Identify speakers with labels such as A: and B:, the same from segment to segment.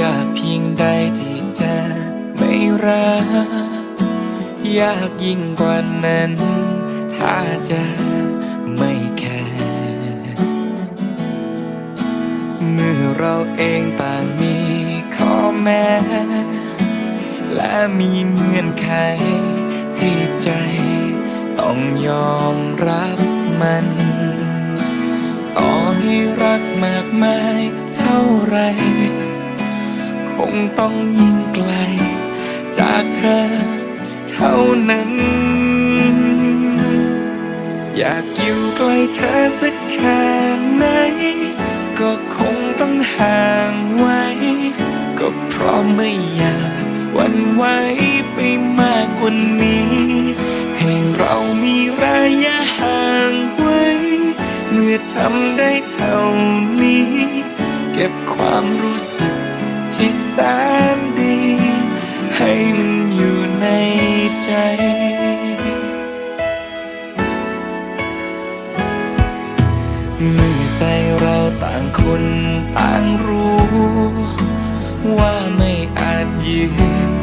A: ยากเพียงใดที่จะไม่รัก ยากยิ่งกว่านั้น ถ้าจะไม่แคร์เมื่อเราเองต่างมีข้อแม้ และมีเงื่อนไขที่ใจต้องยอมรับมันต่อให้รักมากมายเท่าไร คงต้องยิ่งไกล จากเธอเท่านั้น อยากอยู่ใกล้เธอสักแค่ไหน ก็คงต้องห่างไว้ ก็เพราะไม่อยากวันไหวไปมากกว่านี้ ให้เรามีระยะห่างไว้ เมื่อทำได้เท่านี้ เก็บความรู้สึก ที่แสนดี ให้มันอยู่ในใจเมื่อใจเราต่างคนต่างรู้ ว่าไม่อาจยืน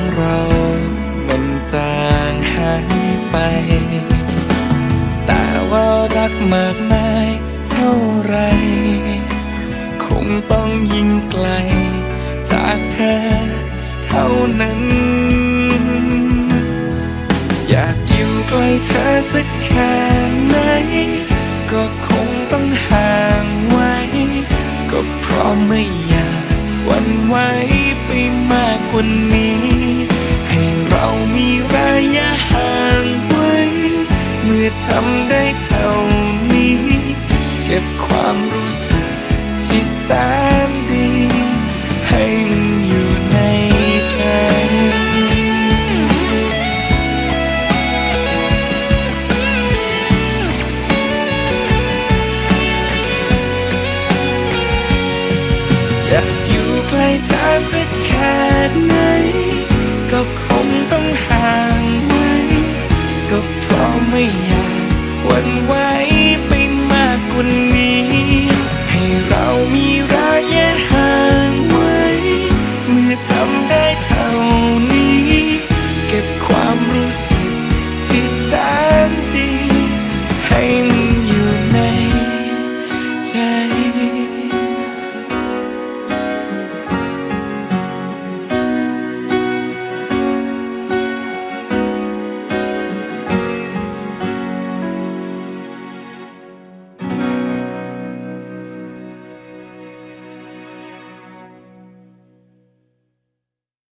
A: ของเรามันจางหายไป แต่ว่ารักมากมายเท่าไร คงต้องยิ่งไกล จากเธอเท่านั้น อยากอยู่ใกล้เธอสักแค่ไหน ก็คงต้องห่างไว้ ก็เพราะไม่อยากวันไหว ไปมากกว่านี้ ให้เรามีระยะห่างไว้ เมื่อทำได้เท่านี้ เก็บความรู้สึกที่แสนดี ให้มันอยู่ในใจอยาก ngay góc khuất